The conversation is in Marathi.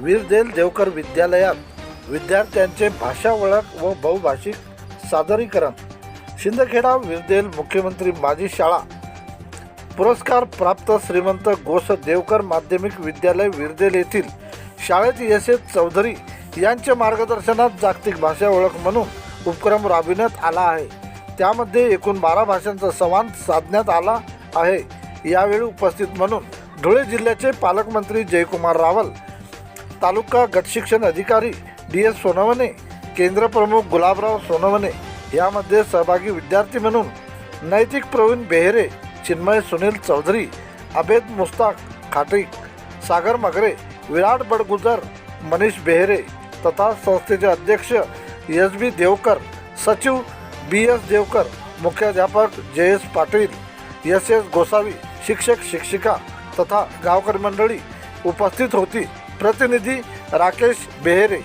वीरदेल देवकर विद्यालयात विद्यार्थ्यांचे भाषा ओळख व बहुभाषिक सादरीकरण. शिंदखेडा वीरदेल मुख्यमंत्री माजी शाळा. पुरस्कार प्राप्त श्रीमंत गोस देवकर माध्यमिक विद्यालय विरदेल येथील शाळेत एस एस चौधरी यांच्या मार्गदर्शनात जागतिक भाषा ओळख म्हणून उपक्रम राबविण्यात आला आहे. त्यामध्ये एकूण बारा भाषांचा संवाद साधण्यात आला आहे. यावेळी उपस्थित म्हणून धुळे जिल्ह्याचे पालकमंत्री जयकुमार रावल तालुका गटशिक्षण अधिकारी डी एस सोनवणे केंद्रप्रमुख गुलाबराव सोनवणे यामध्ये सहभागी विद्यार्थी म्हणून नैतिक प्रवीण बेहरे चिन्मय सुनील चौधरी अभेद मुस्ताक खाटिक सागर मगरे विराट बडगुजर मनीष बेहरे तथा संस्थेचे अध्यक्ष एस बी देवकर सचिव बी एस देवकर मुख्याध्यापक J S Patil S S Gosavi शिक्षक शिक्षिका तथा गावकरी मंडळी उपस्थित होती. પ્રતિનિધિ રાકેશ બેહેરે.